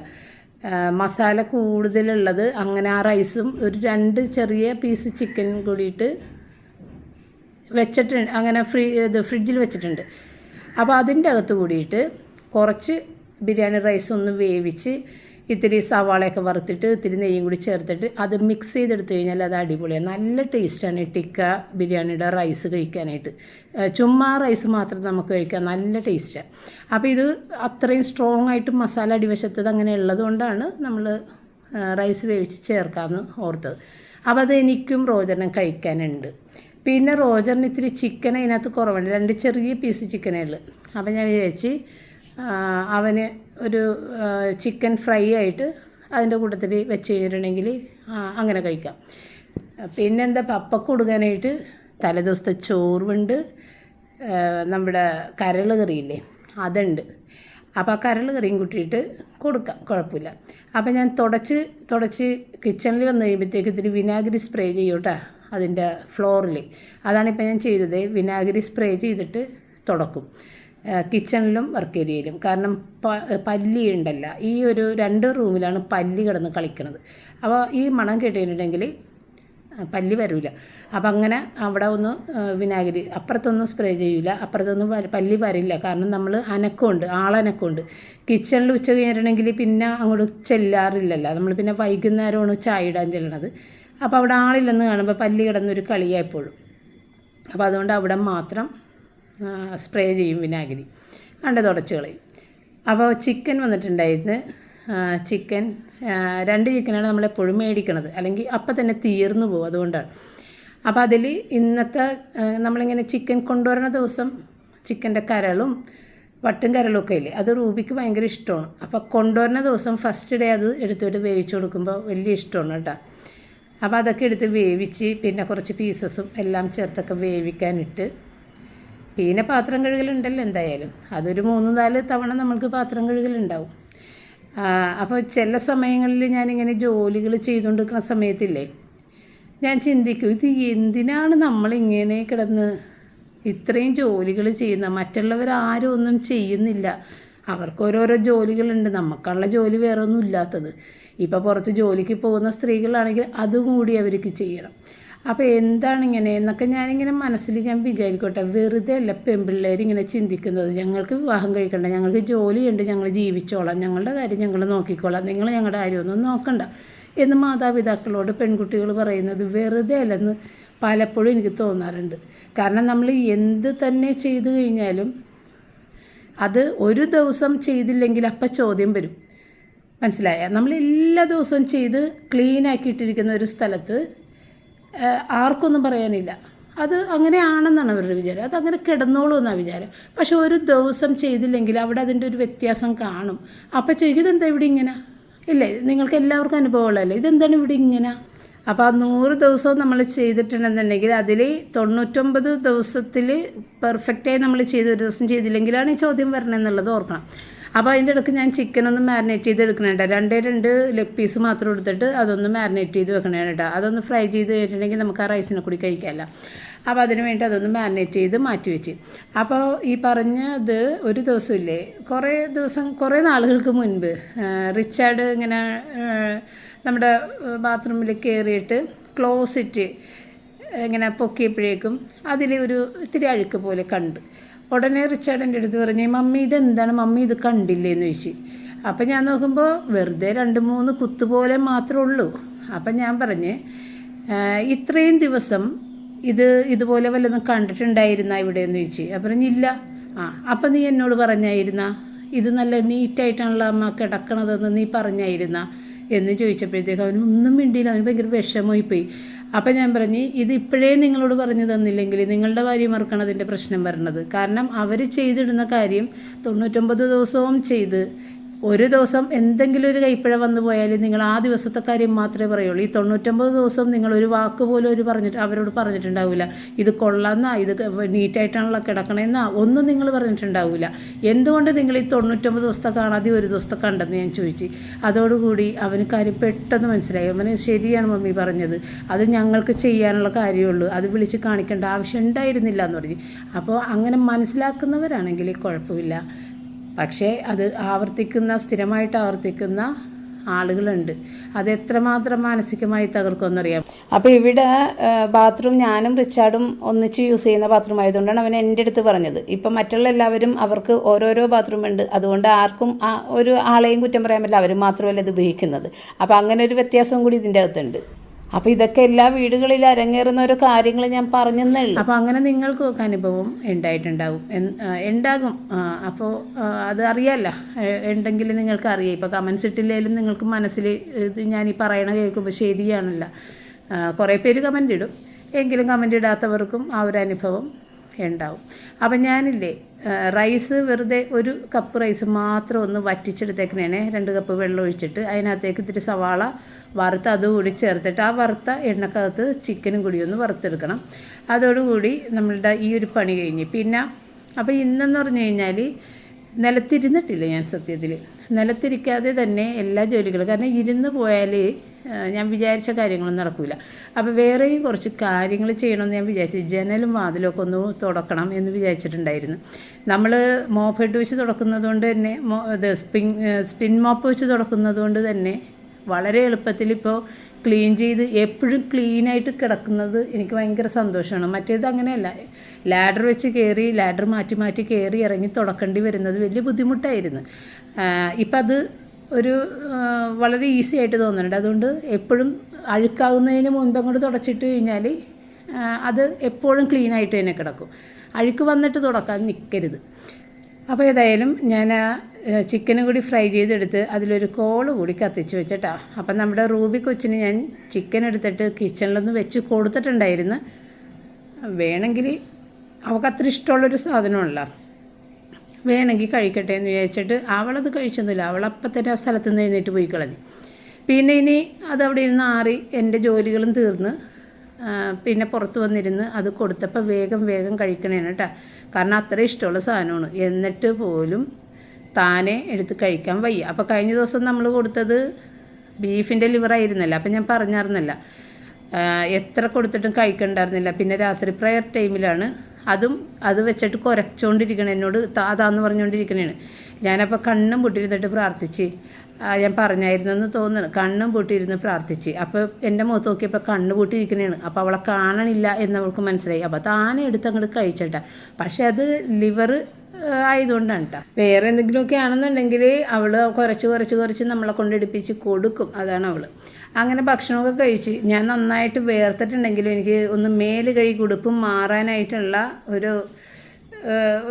മസാല കൂടുതലുള്ളത് അങ്ങനെ ആ റൈസും ഒരു രണ്ട് ചെറിയ പീസ് ചിക്കൻ കൂടിയിട്ട് വെച്ചിട്ടുണ്ട്. അങ്ങനെ ഫ്രീ ഇത് ഫ്രിഡ്ജിൽ വെച്ചിട്ടുണ്ട്. അപ്പോൾ അതിന്റെ അകത്ത് കൂടിയിട്ട് കുറച്ച് ബിരിയാണി റൈസ് ഒന്ന് വേവിച്ച് ഇത്തിരി സവാളയൊക്കെ വറുത്തിട്ട് ഇത്തിരി നെയ്യും കൂടി ചേർത്തിട്ട് അത് മിക്സ് ചെയ്തെടുത്ത് കഴിഞ്ഞാൽ അത് അടിപൊളിയാണ് നല്ല ടേസ്റ്റാണ് ടിക്ക ബിരിയാണിയുടെ റൈസ് കഴിക്കാനായിട്ട്. ചുമ്മാ റൈസ് മാത്രം നമുക്ക് കഴിക്കാം നല്ല ടേസ്റ്റാണ് അപ്പോൾ ഇത് അത്രയും സ്ട്രോങ് ആയിട്ട് മസാല അടിവശത്തത് അങ്ങനെ ഉള്ളതുകൊണ്ടാണ് നമ്മൾ റൈസ് വേവിച്ച് ചേർക്കാമെന്ന് ഓർത്തത്. അപ്പോൾ അത് എനിക്കും റോജനം കഴിക്കാനുണ്ട്. പിന്നെ റോജറിന് ഇത്തിരി ചിക്കൻ അതിനകത്ത് കുറവുണ്ട്. രണ്ട് ചെറിയ പീസ് ചിക്കനേ ഉള്ളു. അപ്പം ഞാൻ വിചാരിച്ച് അവന് ഒരു ചിക്കൻ ഫ്രൈ ആയിട്ട് അതിന്റെ കൂട്ടത്തിൽ വെച്ച് കഴിഞ്ഞിട്ടുണ്ടെങ്കിൽ അങ്ങനെ കഴിക്കാം. പിന്നെന്താ പപ്പക്ക് കൊടുക്കാനായിട്ട് തലേദിവസത്തെ ചോറുണ്ട്. നമ്മുടെ കരൾ കറിയില്ലേ അതുണ്ട്. അപ്പോൾ ആ കരൾ കറിയും കൂട്ടിയിട്ട് കൊടുക്കാം കുഴപ്പമില്ല. അപ്പോൾ ഞാൻ തുടച്ച് തുടച്ച് കിച്ചണിൽ വന്നു കഴിയുമ്പോഴത്തേക്ക് ഇത്തിരി വിനാഗിരി സ്പ്രേ ചെയ്യൂട്ടാ അതിന്റെ ഫ്ലോറിൽ അതാണിപ്പോൾ ഞാൻ ചെയ്തത്. വിനാഗിരി സ്പ്രേ ചെയ്തിട്ട് തുടക്കും. കിച്ചണിലും വർക്ക് ഏരിയയിലും കാരണം പല്ലി ഉണ്ടല്ല. ഈ ഒരു രണ്ട് റൂമിലാണ് പല്ലി കിടന്ന് കളിക്കുന്നത് അപ്പോൾ ഈ മണം കേട്ടിട്ടുണ്ടെങ്കിൽ പല്ലി വരില്ല അപ്പം അങ്ങനെ അവിടെ ഒന്ന് വിനാഗിരി അപ്പുറത്തൊന്നും സ്പ്രേ ചെയ്യില്ല അപ്പുറത്തൊന്നും പല്ലി വരില്ല. കാരണം നമ്മൾ അനക്കമുണ്ട് ആളനക്കമുണ്ട്. കിച്ചണിൽ ഉച്ച കഴിഞ്ഞിട്ടുണ്ടെങ്കിൽ പിന്നെ അങ്ങോട്ട് ചെല്ലാറില്ലല്ലോ. നമ്മൾ പിന്നെ വൈകുന്നേരമാണ് ചായ ഇടാൻ ചെല്ലണത്. അപ്പോൾ അവിടെ ആളില്ലെന്ന് കാണുമ്പോൾ പല്ലി കിടന്നൊരു കളിയായപ്പോഴും അപ്പോൾ അതുകൊണ്ട് അവിടെ മാത്രം സ്പ്രേ ചെയ്യും വിനാഗിരി. കണ്ട് തുടച്ച് കളയും. അപ്പോൾ ചിക്കൻ വന്നിട്ടുണ്ടായിരുന്നു. ചിക്കൻ രണ്ട് ചിക്കനാണ് നമ്മൾ എപ്പോഴും മേടിക്കണത്. അല്ലെങ്കിൽ അപ്പം തന്നെ തീർന്നു പോകും അതുകൊണ്ടാണ്. അപ്പോൾ അതിൽ ഇന്നത്തെ നമ്മളിങ്ങനെ ചിക്കൻ കൊണ്ടുവരുന്ന ദിവസം ചിക്കന്റെ കരളും വട്ടും കരളും ഒക്കെ ഇല്ലേ? അത് റൂബിക്ക് ഭയങ്കര ഇഷ്ടമാണ്. അപ്പോൾ കൊണ്ടുവരുന്ന ദിവസം ഫസ്റ്റ് ഡേ അത് എടുത്തിട്ട് വേവിച്ച് കൊടുക്കുമ്പോൾ വലിയ ഇഷ്ടമാണ് കേട്ടോ. അപ്പോൾ അതൊക്കെ എടുത്ത് വേവിച്ച് പിന്നെ കുറച്ച് പീസസും എല്ലാം ചേർത്തൊക്കെ വേവിക്കാനിട്ട് പിന്നെ പാത്രം കഴുകലുണ്ടല്ലോ എന്തായാലും. അതൊരു മൂന്ന് നാല് തവണ നമ്മൾക്ക് പാത്രം കഴുകലുണ്ടാവും. അപ്പോൾ ചില സമയങ്ങളിൽ ഞാനിങ്ങനെ ജോലികൾ ചെയ്തുകൊണ്ടിരിക്കുന്ന സമയത്തില്ലേ ഞാൻ ചിന്തിക്കും ഇത് എന്തിനാണ് നമ്മളിങ്ങനെ കിടന്ന് ഇത്രയും ജോലികൾ ചെയ്യുന്ന മറ്റുള്ളവർ ആരും ഒന്നും ചെയ്യുന്നില്ല. അവർക്ക് ഓരോരോ ജോലികളുണ്ട്. നമുക്കുള്ള ജോലി വേറെ ഒന്നും ഇല്ലാത്തത്. ഇപ്പോൾ പുറത്ത് ജോലിക്ക് പോകുന്ന സ്ത്രീകളാണെങ്കിൽ അതും കൂടി അവർക്ക് ചെയ്യണം. അപ്പോൾ എന്താണ് ഇങ്ങനെ എന്നൊക്കെ ഞാനിങ്ങനെ മനസ്സിൽ ഞാൻ വിചാരിക്കോട്ടെ. വെറുതെ അല്ല പെൺപിള്ളേർ ഇങ്ങനെ ചിന്തിക്കുന്നത്. ഞങ്ങൾക്ക് വിവാഹം കഴിക്കണ്ട. ഞങ്ങൾക്ക് ജോലിയുണ്ട്. ഞങ്ങൾ ജീവിച്ചോളാം. ഞങ്ങളുടെ കാര്യം ഞങ്ങൾ നോക്കിക്കോളാം. നിങ്ങൾ ഞങ്ങളുടെ കാര്യമൊന്നും നോക്കണ്ട. എന്ന് മാതാപിതാക്കളോട് പെൺകുട്ടികൾ പറയുന്നത് വെറുതെ അല്ലെന്ന് പലപ്പോഴും എനിക്ക് തോന്നാറുണ്ട്. കാരണം നമ്മൾ എന്ത് തന്നെ ചെയ്തു കഴിഞ്ഞാലും അത് ഒരു ദിവസം ചെയ്തില്ലെങ്കിൽ അപ്പം ചോദ്യം വരും. മനസ്സിലായ? നമ്മൾ എല്ലാ ദിവസവും ചെയ്ത് ക്ലീൻ ആക്കിയിട്ടിരിക്കുന്ന ഒരു സ്ഥലത്ത് ആർക്കൊന്നും പറയാനില്ല. അത് അങ്ങനെയാണെന്നാണ് അവരുടെ വിചാരം. അത് അങ്ങനെ കിടന്നോളൂ എന്നാണ് വിചാരം. പക്ഷെ ഒരു ദിവസം ചെയ്തില്ലെങ്കിൽ അവിടെ അതിന്റെ ഒരു വ്യത്യാസം കാണും. അപ്പോൾ ചോദിക്കും ഇതെന്താ ഇവിടെ ഇങ്ങനെ? ഇല്ലേ നിങ്ങൾക്ക് എല്ലാവർക്കും അനുഭവമുള്ളതല്ലേ? ഇതെന്താണ് ഇവിടെ ഇങ്ങനെ? അപ്പോൾ ആ നൂറ് ദിവസവും നമ്മൾ ചെയ്തിട്ടുണ്ടെന്നുണ്ടെങ്കിൽ അതിൽ തൊണ്ണൂറ്റൊമ്പത് ദിവസത്തിൽ പെർഫെക്റ്റായി നമ്മൾ ചെയ്ത് ഒരു ദിവസം ചെയ്തില്ലെങ്കിലാണ് ഈ ചോദ്യം വരണമെന്നുള്ളത് ഓർക്കണം. അപ്പോൾ അതിന്റെ ഇടയ്ക്ക് ഞാൻ ചിക്കനൊന്ന് മാരിനേറ്റ് ചെയ്ത് എടുക്കണേണ്ട രണ്ടേ രണ്ട് ലെഗ് പീസ് മാത്രം എടുത്തിട്ട് അതൊന്ന് മാരിനേറ്റ് ചെയ്ത് വെക്കണേ കേട്ടോ അതൊന്ന് ഫ്രൈ ചെയ്ത് കഴിഞ്ഞിട്ടുണ്ടെങ്കിൽ നമുക്ക് ആ റൈസിനെ കൂടി കഴിക്കാമല്ലോ അപ്പോൾ അതിന് വേണ്ടി അതൊന്ന് മാരിനേറ്റ് ചെയ്ത് മാറ്റി വെച്ച്. അപ്പോൾ ഈ പറഞ്ഞത് ഒരു ദിവസമില്ലേ? കുറേ ദിവസം കുറേ നാളുകൾക്ക് മുൻപ് റിച്ചാർഡ് ഇങ്ങനെ നമ്മുടെ ബാത്റൂമിൽ കയറിയിട്ട് ക്ലോസിറ്റ് ഇങ്ങനെ പൊക്കിയപ്പോഴേക്കും അതിൽ ഒരു ഇത്തിരി അഴുക്ക് പോലെ കണ്ട്. ഉടനെ റിച്ചാർഡ് എന്റെ അടുത്ത് പറഞ്ഞു മമ്മി ഇതെന്താണ്? മമ്മി ഇത് കണ്ടില്ലേ എന്ന് ചോദിച്ചു. അപ്പം ഞാൻ നോക്കുമ്പോൾ വെറുതെ രണ്ട് മൂന്ന് കുത്തുപോലെ മാത്രമേ ഉള്ളൂ. അപ്പം ഞാൻ പറഞ്ഞ് "ആ, ഇത്രയും ദിവസം ഇത് ഇതുപോലെ വല്ലതും കണ്ടിട്ടുണ്ടായിരുന്ന ഇവിടെ എന്ന് ചോദിച്ചു. അപ്പം പറഞ്ഞില്ല ആ അപ്പം നീ എന്നോട് പറഞ്ഞായിരുന്ന? ഇത് നല്ല നീറ്റായിട്ടാണല്ലോ അമ്മ കിടക്കണതെന്ന് നീ പറഞ്ഞായിരുന്ന? എന്ന് ചോദിച്ചപ്പോഴത്തേക്ക് അവനൊന്നും മിണ്ടിയില്ല. അവന് ഭയങ്കര വിഷമമായി പോയി അപ്പം ഞാൻ പറഞ്ഞു ഇത് ഇപ്പോഴേ നിങ്ങളോട് പറഞ്ഞു തന്നില്ലെങ്കിൽ നിങ്ങളുടെ ഭാര്യ മറക്കണതിന്റെ പ്രശ്നം വരണത്? കാരണം അവർ ചെയ്തിടുന്ന കാര്യം തൊണ്ണൂറ്റൊമ്പത് ദിവസവും ചെയ്ത് ഒരു ദിവസം എന്തെങ്കിലും ഒരു കൈപ്പിഴ വന്നു പോയാൽ നിങ്ങൾ ആ ദിവസത്തെ കാര്യം മാത്രമേ പറയുള്ളൂ. ഈ തൊണ്ണൂറ്റൊമ്പത് ദിവസം നിങ്ങൾ ഒരു വാക്ക് പോലും ഒരു പറഞ്ഞിട്ട് അവരോട് പറഞ്ഞിട്ടുണ്ടാവില്ല. ഇത് കൊള്ളാന്നാ ഇത് നീറ്റായിട്ടാണല്ലോ കിടക്കണമെന്നാ ഒന്നും നിങ്ങൾ പറഞ്ഞിട്ടുണ്ടാവില്ല. എന്തുകൊണ്ട് നിങ്ങൾ ഈ തൊണ്ണൂറ്റൊമ്പത് ദിവസത്തെ കാണാതെ ഒരു ദിവസത്തെ കണ്ടെന്ന് ഞാൻ ചോദിച്ചു. അതോടുകൂടി അവന് കാര്യം പെട്ടെന്ന് മനസ്സിലായി. അവന് ശരിയാണ് മമ്മി പറഞ്ഞത്. അത് ഞങ്ങൾക്ക് ചെയ്യാനുള്ള കാര്യമുള്ളൂ അത് വിളിച്ച് കാണിക്കേണ്ട ആവശ്യം ഉണ്ടായിരുന്നില്ല എന്ന് പറഞ്ഞു. അപ്പോൾ അങ്ങനെ മനസ്സിലാക്കുന്നവരാണെങ്കിൽ കുഴപ്പമില്ല. പക്ഷേ അത് ആവർത്തിക്കുന്ന സ്ഥിരമായിട്ട് ആവർത്തിക്കുന്ന ആളുകളുണ്ട്. അത് എത്രമാത്രം മാനസികമായി തകർക്കുമെന്നറിയാം. അപ്പോൾ ഇവിടെ ബാത്റൂം ഞാനും റിച്ചാർഡും ഒന്നിച്ച് യൂസ് ചെയ്യുന്ന ബാത്റൂം ആയതുകൊണ്ടാണ് അവൻ എന്റെ അടുത്ത് പറഞ്ഞത്. ഇപ്പം മറ്റുള്ള എല്ലാവരും അവർക്ക് ഓരോരോ ബാത്റൂം ഉണ്ട്. അതുകൊണ്ട് ആർക്കും ആ ഒരു ആളെയും കുറ്റം പറയാൻ പറ്റില്ല. അവരും മാത്രമല്ല ഇത് ഉപയോഗിക്കുന്നത്. അപ്പോൾ അങ്ങനെ ഒരു വ്യത്യാസം കൂടി ഇതിന്റെ അകത്തുണ്ട്. അപ്പോൾ ഇതൊക്കെ എല്ലാ വീടുകളിൽ അരങ്ങേറുന്ന ഒരു കാര്യങ്ങൾ ഞാൻ പറഞ്ഞെന്നേ ഉള്ളൂ. അപ്പോൾ അങ്ങനെ നിങ്ങൾക്കൊക്കെ അനുഭവം ആ, ഉണ്ടാകും. അപ്പോൾ അത് അറിയാല്ല ഉണ്ടെങ്കിൽ നിങ്ങൾക്ക് അറിയാം. ഇപ്പോൾ കമൻസ് ഇട്ടില്ലെങ്കിലും നിങ്ങൾക്ക് മനസ്സിൽ ഇത് ഞാൻ ഈ പറയണ കേൾക്കുമ്പോൾ ശരിയാണല്ലോ. കുറെ പേര് കമന്റ് ഇടും. എങ്കിലും കമന്റ് ഇടാത്തവർക്കും ആ ഒരു അനുഭവം ഉണ്ടാവും. അപ്പം ഞാനില്ലേ റൈസ് വെറുതെ ഒരു കപ്പ് റൈസ് മാത്രം ഒന്ന് വറ്റിച്ചെടുത്തേക്കണേ രണ്ട് കപ്പ് വെള്ളം ഒഴിച്ചിട്ട് അതിനകത്തേക്ക് ഇത്തിരി സവാള വറുത്ത് അതുകൂടി ചേർത്തിട്ട് ആ വറുത്ത എണ്ണക്കകത്ത് ചിക്കനും കൂടി ഒന്ന് വറുത്തെടുക്കണം. അതോടുകൂടി നമ്മളുടെ ഈ ഒരു പണി കഴിഞ്ഞ്. പിന്നെ അപ്പോൾ ഇന്നെന്ന് പറഞ്ഞു കഴിഞ്ഞാൽ നിലത്തിരുന്നിട്ടില്ല ഞാൻ സത്യത്തിൽ നിലത്തിരിക്കാതെ തന്നെ എല്ലാ ജോലികളും. കാരണം ഇരുന്ന് പോയാൽ ഞാൻ വിചാരിച്ച കാര്യങ്ങളൊന്നും നടക്കില്ല അപ്പോൾ വേറെയും കുറച്ച് കാര്യങ്ങൾ ചെയ്യണമെന്ന് ഞാൻ വിചാരിച്ചു. ജനലും വാതിലും ഒക്കെ ഒന്ന് തുടക്കണം എന്ന് വിചാരിച്ചിട്ടുണ്ടായിരുന്നു. നമ്മൾ മോപ്പ് ഹെഡ് വെച്ച് തുടക്കുന്നത് കൊണ്ട് തന്നെ ഇത് സ്പിൻ സ്പിൻ മോപ്പ് വെച്ച് തുടക്കുന്നത് കൊണ്ട് തന്നെ വളരെ എളുപ്പത്തിൽ ഇപ്പോൾ ക്ലീൻ ചെയ്ത് എപ്പോഴും ക്ലീനായിട്ട് കിടക്കുന്നത് എനിക്ക് ഭയങ്കര സന്തോഷമാണ്. മറ്റേത് അങ്ങനെയല്ല. ലാഡർ വെച്ച് കയറി ലാഡർ മാറ്റി മാറ്റി കയറി ഇറങ്ങി തുടക്കേണ്ടി വരുന്നത് വലിയ ബുദ്ധിമുട്ടായിരുന്നു. ഇപ്പം അത് ഒരു വളരെ ഈസി ആയിട്ട് തോന്നുന്നുണ്ട്. അതുകൊണ്ട് എപ്പോഴും അഴുക്കാകുന്നതിന് മുൻപ് അങ്ങോട്ട് തുടച്ചിട്ട് കഴിഞ്ഞാൽ അത് എപ്പോഴും ക്ലീൻ ആയിട്ട് തന്നെ കിടക്കും. അഴുക്ക് വന്നിട്ട് തുടക്കാൻ നിൽക്കരുത് അപ്പോൾ ഏതായാലും ഞാൻ ചിക്കനും കൂടി ഫ്രൈ ചെയ്തെടുത്ത് അതിലൊരു കോൾ കൂടി കത്തിച്ച് വെച്ചിട്ടാ. അപ്പം നമ്മുടെ റൂബി കൊച്ചിന് ഞാൻ ചിക്കൻ എടുത്തിട്ട് കിച്ചണിലൊന്ന് വെച്ച് കൊടുത്തിട്ടുണ്ടായിരുന്നു. വേണമെങ്കിൽ അവൾക്ക് അത്ര ഇഷ്ടമുള്ളൊരു സാധനമല്ല. വേണമെങ്കിൽ കഴിക്കട്ടെ എന്ന് വിചാരിച്ചിട്ട് അവളത് കഴിച്ചൊന്നുമില്ല. അവളപ്പത്തന്നെ ആ സ്ഥലത്ത് നിന്ന് എഴുന്നേറ്റ് പോയി കളഞ്ഞു. പിന്നെ ഇനി അതവിടെ ഇരുന്ന് ആറി എന്റെ ജോലികളും തീർന്ന് പിന്നെ പുറത്ത് വന്നിരുന്ന് അത് കൊടുത്തപ്പോൾ വേഗം വേഗം കഴിക്കണേ കേട്ടോ. കാരണം അത്ര ഇഷ്ടമുള്ള സാധനമാണ്. എന്നിട്ട് പോലും താനെ എടുത്ത് കഴിക്കാൻ വയ്യ. അപ്പോൾ കഴിഞ്ഞ ദിവസം നമ്മൾ കൊടുത്തത് ബീഫിന്റെ ലിവറായിരുന്നല്ല. അപ്പം ഞാൻ പറഞ്ഞായിരുന്നല്ല എത്ര കൊടുത്തിട്ടും കഴിക്കണ്ടായിരുന്നില്ല. പിന്നെ രാത്രി പ്രയർ ടൈമിലാണ് അതും അത് വെച്ചിട്ട് കുരച്ചുകൊണ്ടിരിക്കണം എന്നോട് താതാന്ന് പറഞ്ഞുകൊണ്ടിരിക്കണേണ് ഞാനപ്പോൾ കണ്ണും പൊട്ടിയിരുന്നിട്ട് പ്രാർത്ഥിച്ച് ഞാൻ പറഞ്ഞായിരുന്നെന്ന് തോന്നുന്നു കണ്ണും പൂട്ടിയിരുന്ന് പ്രാർത്ഥിച്ച്. അപ്പോൾ എന്റെ മുഖത്ത് നോക്കിയപ്പോൾ കണ്ണ് പൂട്ടിയിരിക്കണേണ്. അപ്പോൾ അവളെ കാണണില്ല എന്ന് അവൾക്ക് മനസ്സിലായി. അപ്പോൾ താനെ എടുത്ത് അങ്ങോട്ട് കഴിച്ചട്ട. പക്ഷെ അത് ലിവർ ആയതുകൊണ്ടാണ് കേട്ടോ വേറെ എന്തെങ്കിലുമൊക്കെ ആണെന്നുണ്ടെങ്കിൽ അവൾ കുറച്ച് കുറച്ച് കുറച്ച് നമ്മളെ കൊണ്ടെടുപ്പിച്ച് കൊടുക്കും. അതാണ് അവൾ അങ്ങനെ ഭക്ഷണമൊക്കെ കഴിച്ച് ഞാൻ നന്നായിട്ട് വേർത്തിട്ടുണ്ടെങ്കിലും എനിക്ക് ഒന്ന് മേൽ കഴുകി കുടുപ്പ് മാറാനായിട്ടുള്ള ഒരു